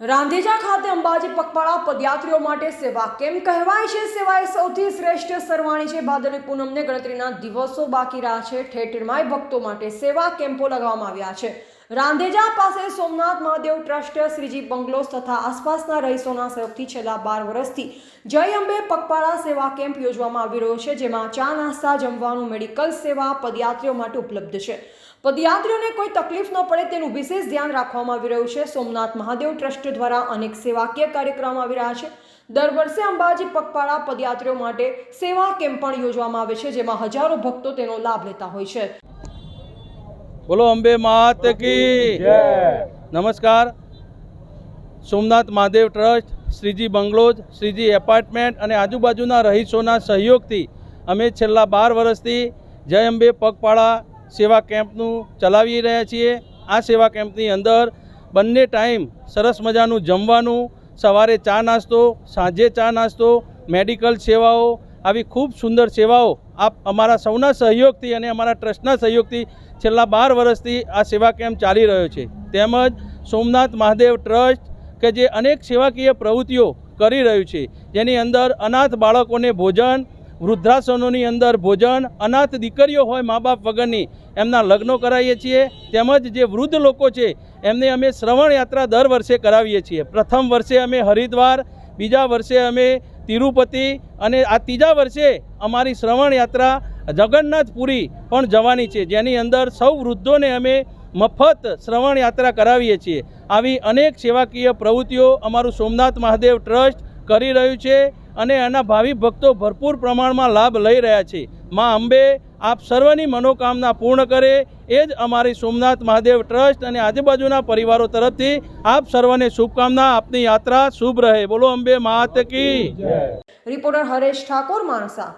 રાંધેજા ખાતે અંબાજી પગપાળા પદયાત્રીઓ માટે સેવા કેમ કહેવાય છે? સેવા સૌથી શ્રેષ્ઠ સરવાણી છે. ભાદરવી પૂનમને ગણતરીના દિવસો બાકી રહ્યા છે. ઠેર ભક્તો માટે સેવા કેમ્પો લગાવવામાં આવ્યા છે. રાંધેજા પાસે સોમનાથ મહાદેવ ટ્રસ્ટ, શ્રીજી બંગલોસ તથા આસપાસના રહીશોના સહયોગથી છેલ્લા બાર વર્ષથી જય અંબે પગપાળા સેવા કેમ્પ યોજવામાં આવી રહ્યો છે, જેમાં ચા નાસ્તા, જમવાનું, મેડિકલ સેવા, પદયાત્રીઓ માટે ઉપલબ્ધ છે. પદયાત્રીઓને કોઈ તકલીફ ન પડે તેનું વિશેષ ધ્યાન રાખવામાં આવી રહ્યું છે. સોમનાથ મહાદેવ ટ્રસ્ટ દ્વારા અનેક સેવાકીય કાર્યક્રમ આવી રહ્યા છે. દર વર્ષે અંબાજી પગપાળા પદયાત્રીઓ માટે સેવા કેમ્પ પણ યોજવામાં આવે છે, જેમાં હજારો ભક્તો તેનો લાભ લેતા હોય છે. બોલો અંબે માત કી નમસ્કાર. Somnath Mahadev trust Shreeji bungalows Shreeji apartment અને આજુબાજુના રહીશોના સહયોગથી અમે છેલ્લા બાર વર્ષથી જય અંબે પગપાળા સેવા કેમ્પનું ચલાવી રહ્યા છીએ. આ સેવા કેમ્પની અંદર બંને ટાઈમ સરસ મજાનું જમવાનું સવારે ચા નાસ્તો સાંજે ચા નાસ્તો મેડિકલ સેવાઓ આવી ખૂબ સુંદર સેવાઓ આપ અમારા સૌના સહયોગથી અને અમારા ટ્રસ્ટના સહયોગથી છેલ્લા બાર વર્ષથી આ સેવા કેમ્પ ચાલી રહ્યો છે. તેમજ સોમનાથ મહાદેવ ટ્રસ્ટ કે જે અનેક સેવાકીય પ્રવૃત્તિઓ કરી રહ્યું છે. જેની અંદર અનાથ બાળકોને ભોજન, વૃદ્ધાશ્રમોની અંદર ભોજન, અનાથ દીકરીઓ હોય મા બાપ વગરની એમના લગ્નો કરાવીએ છીએ. તેમજ જે વૃદ્ધ લોકો છે, એમને અમે શ્રવણ યાત્રા દર વર્ષે કરાવીએ છીએ. પ્રથમ વર્ષે અમે હરિદ્વાર, બીજા વર્ષે અમે તિરુપતિ અને આ ત્રીજા વર્ષે અમારી શ્રવણ યાત્રા જગન્નાથપુરી પણ જવાની છે. જેની અંદર સૌ વૃદ્ધોને અમે મફત શ્રવણ યાત્રા કરાવીએ છીએ. આવી અનેક સેવાકીય પ્રવૃત્તિઓ અમારું સોમનાથ મહાદેવ ટ્રસ્ટ કરી રહ્યું છે અને એના ભાવિ ભક્તો ભરપૂર પ્રમાણમાં લાભ લઈ રહ્યા છે. માં અંબે આપ સર્વની મનોકામના પૂર્ણ કરે, એ જ અમારી સોમનાથ મહાદેવ ટ્રસ્ટ અને આજુબાજુના પરિવારો તરફથી આપ સર્વને શુભકામના, આપની યાત્રા શુભ રહે. બોલો અંબે માત કી. રિપોર્ટર હરેશ ઠાકોર, માણસા.